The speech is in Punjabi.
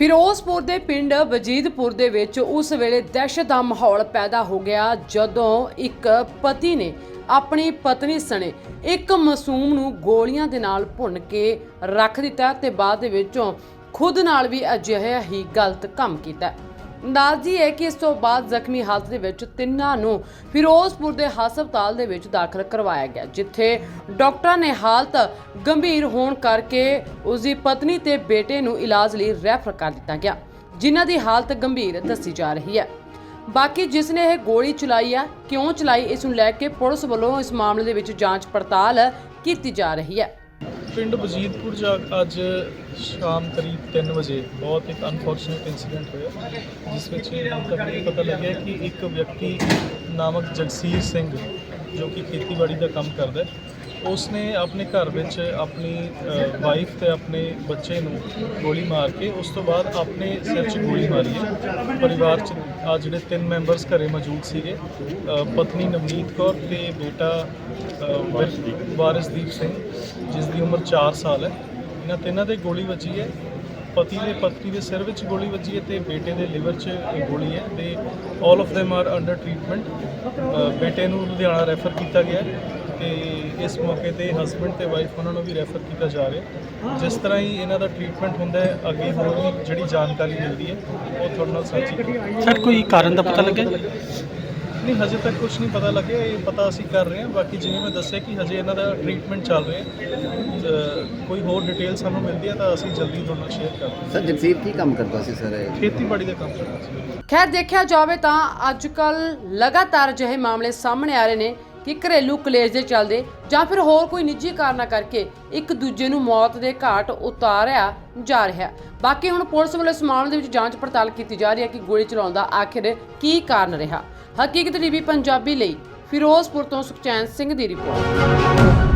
ਫਿਰੋਜ਼ਪੁਰ ਦੇ ਪਿੰਡ ਵਜੀਦਪੁਰ ਦੇ ਵਿੱਚ ਉਸ ਵੇਲੇ ਦਹਿਸ਼ਤ ਦਾ ਮਾਹੌਲ ਪੈਦਾ ਹੋ ਗਿਆ ਜਦੋਂ ਇੱਕ ਪਤੀ ਨੇ ਆਪਣੀ ਪਤਨੀ ਸਣੇ ਇੱਕ ਮਾਸੂਮ ਨੂੰ ਗੋਲੀਆਂ ਦੇ ਨਾਲ ਭੁੰਨ ਕੇ ਰੱਖ ਦਿੱਤਾ ਤੇ ਬਾਅਦ ਦੇ ਵਿੱਚੋਂ ਖੁਦ ਨਾਲ ਵੀ ਅਜਿਹਾ ਹੀ ਗਲਤ ਕੰਮ ਕੀਤਾ। ਅੰਦਾਜ਼ੀ ਹੈ ਕਿ ਇਸ ਤੋਂ ਬਾਅਦ ਜ਼ਖਮੀ ਹਾਲਤ ਦੇ ਵਿੱਚ ਤਿੰਨਾਂ ਨੂੰ ਫਿਰੋਜ਼ਪੁਰ ਦੇ ਹਸਪਤਾਲ ਦੇ ਵਿੱਚ ਦਾਖਲ ਕਰਵਾਇਆ ਗਿਆ, ਜਿੱਥੇ ਡਾਕਟਰਾਂ ਨੇ ਹਾਲਤ ਗੰਭੀਰ ਹੋਣ ਕਰਕੇ ਉਸ ਦੀ ਪਤਨੀ ਤੇ ਬੇਟੇ ਨੂੰ ਇਲਾਜ ਲਈ ਰੈਫਰ ਕਰ ਦਿੱਤਾ ਗਿਆ, ਜਿਨ੍ਹਾਂ ਦੀ ਹਾਲਤ ਗੰਭੀਰ ਦੱਸੀ ਜਾ ਰਹੀ ਹੈ। ਬਾਕੀ ਜਿਸ ਨੇ ਇਹ ਗੋਲੀ ਚਲਾਈ ਆ, ਕਿਉਂ ਚਲਾਈ, ਇਸ ਨੂੰ ਲੈ ਕੇ ਪੁਲਿਸ ਵੱਲੋਂ ਇਸ ਮਾਮਲੇ ਦੇ ਵਿੱਚ ਜਾਂਚ ਪੜਤਾਲ ਕੀਤੀ ਜਾ ਰਹੀ ਹੈ। ਪਿੰਡ ਵਜੀਦਪੁਰ ਜਾ ਅੱਜ ਸ਼ਾਮ ਕਰੀਬ 3 ਵਜੇ ਬਹੁਤ ਇੱਕ ਅਨਫੋਰਚੂਨੇਟ ਇਨਸੀਡੈਂਟ ਹੋਇਆ, ਜਿਸ ਵਿੱਚ ਹੁਣ ਇਹ ਪਤਾ ਲੱਗਿਆ ਕਿ ਇੱਕ ਵਿਅਕਤੀ ਨਾਮਕ ਜਗਸੀਰ ਸਿੰਘ, ਜੋ ਕਿ ਖੇਤੀਬਾੜੀ ਦਾ ਕੰਮ ਕਰਦਾ ਹੈ, ਉਸਨੇ ਆਪਣੇ ਘਰ ਵਿੱਚ ਆਪਣੀ ਵਾਈਫ ਤੇ ਆਪਣੇ ਬੱਚੇ ਨੂੰ ਗੋਲੀ ਮਾਰ ਕੇ ਉਸ ਤੋਂ ਬਾਅਦ ਆਪਣੇ ਸਿਰ 'ਚ ਗੋਲੀ ਮਾਰੀ ਹੈ, ਪਰਿਵਾਰ 'ਚ ਆ ਜਿਹੜੇ ਤਿੰਨ ਮੈਂਬਰਸ ਘਰੇ ਮੌਜੂਦ ਸੀਗੇ ਪਤਨੀ ਨਵਨੀਤ ਕੌਰ ਤੇ ਬੇਟਾ ਅ, ਵਾਰਿਸ- ਵਾਰਿਸਦੀਪ ਸਿੰਘ। ਜਿਸ ਦੀ ਉਮਰ 4 ਸਾਲ ਹੈ। ਇਹਨਾਂ ਤਿੰਨਾਂ ਦੇ ਗੋਲੀ ਵੱਜੀ ਹੈ। ਪਤੀ ਦੇ ਪਤਨੀ ਦੇ ਸਿਰ ਵਿੱਚ ਗੋਲੀ ਵੱਜੀ ਹੈ ਤੇ ਬੇਟੇ ਦੇ ਲਿਵਰ 'ਚ ਗੋਲੀ ਹੈ ਤੇ 올 of them are under treatment ਬੇਟੇ ਨੂੰ ਲੁਧਿਆਣਾ ਰੈਫਰ ਕੀਤਾ ਗਿਆ ਹੈ। ਤੇ ਇਸ ਮੌਕੇ ਤੇ ਹਸਬੰਡ ਤੇ ਵਾਈਫ ਉਹਨਾਂ ਨੂੰ ਵੀ ਰੈਫਰ ਕੀਤਾ ਜਾ ਰਿਹਾ ਜਿਸ ਤਰ੍ਹਾਂ ਹੀ ਇਹਨਾਂ ਦਾ ਟ੍ਰੀਟਮੈਂਟ ਹੁੰਦਾ ਹੈ ਅੱਗੇ ਹੋਰ ਵੀ ਜਿਹੜੀ ਜਾਣਕਾਰੀ ਮਿਲਦੀ ਹੈ ਉਹ ਤੁਹਾਡੇ ਨਾਲ ਸਾਂਝੀ ਸਰ ਕੋਈ ਕਾਰਨ ਦਾ ਪਤਾ ਲੱਗਿਆ? ਨਹੀਂ ਹਜੇ ਤੱਕ ਕੁਝ ਨਹੀਂ ਪਤਾ ਲੱਗਿਆ ਇਹ ਪਤਾ ਅਸੀਂ ਕਰ ਰਹੇ ਹਾਂ। ਬਾਕੀ ਜਿਵੇਂ ਮੈਂ ਦੱਸਿਆ ਕਿ ਹਜੇ ਇਹਨਾਂ ਦਾ ਟ੍ਰੀਟਮੈਂਟ ਚੱਲ ਰਿਹਾ ਕੋਈ ਹੋਰ ਡਿਟੇਲ ਸਾਨੂੰ ਮਿਲਦੀ ਹੈ ਤਾਂ ਅਸੀਂ ਜਲਦੀ ਤੁਹਾਨੂੰ ਸ਼ੇਅਰ ਕਰਾਂਗੇ ਸਰ ਜਗਸੀਰ ਕੀ ਕੰਮ ਕਰਦਾ ਸੀ ਸਰ ਇਹ? ਖੇਤੀਬਾੜੀ ਦਾ ਕੰਮ ਕਰਦਾ ਸੀ। ਖੈਰ ਦੇਖਿਆ ਜਾਵੇ ਤਾਂ ਅੱਜ ਕੱਲ ਲਗਾਤਾਰ ਅਜਿਹੇ ਮਾਮਲੇ ਸਾਹਮਣੇ ਆ ਰਹੇ ਨੇ। ਕਿ ਘਰੇਲੂ ਕਲੇਸ਼ ਦੇ ਚੱਲਦੇ ਜਾਂ ਫਿਰ ਹੋਰ ਕੋਈ ਨਿੱਜੀ ਕਾਰਨਾਂ ਕਰਕੇ ਇੱਕ ਦੂਜੇ ਨੂੰ ਮੌਤ ਦੇ ਘਾਟ ਉਤਾਰਿਆ ਜਾ ਰਿਹਾ। ਬਾਕੀ ਹੁਣ ਪੁਲਿਸ ਵੱਲੋਂ ਇਸ ਮਾਮਲੇ ਦੇ ਵਿੱਚ ਜਾਂਚ ਪੜਤਾਲ ਕੀਤੀ ਜਾ ਰਹੀ ਹੈ ਕਿ ਗੋਲੀ ਚਲਾਉਣ ਦਾ ਆਖਿਰ ਕੀ ਕਾਰਨ ਰਿਹਾ। ਹਕੀਕਤ ਟੀਵੀ ਪੰਜਾਬੀ ਲਈ ਫਿਰੋਜ਼ਪੁਰ ਤੋਂ ਸੁਖਚੈਨ ਸਿੰਘ ਦੀ ਰਿਪੋਰਟ।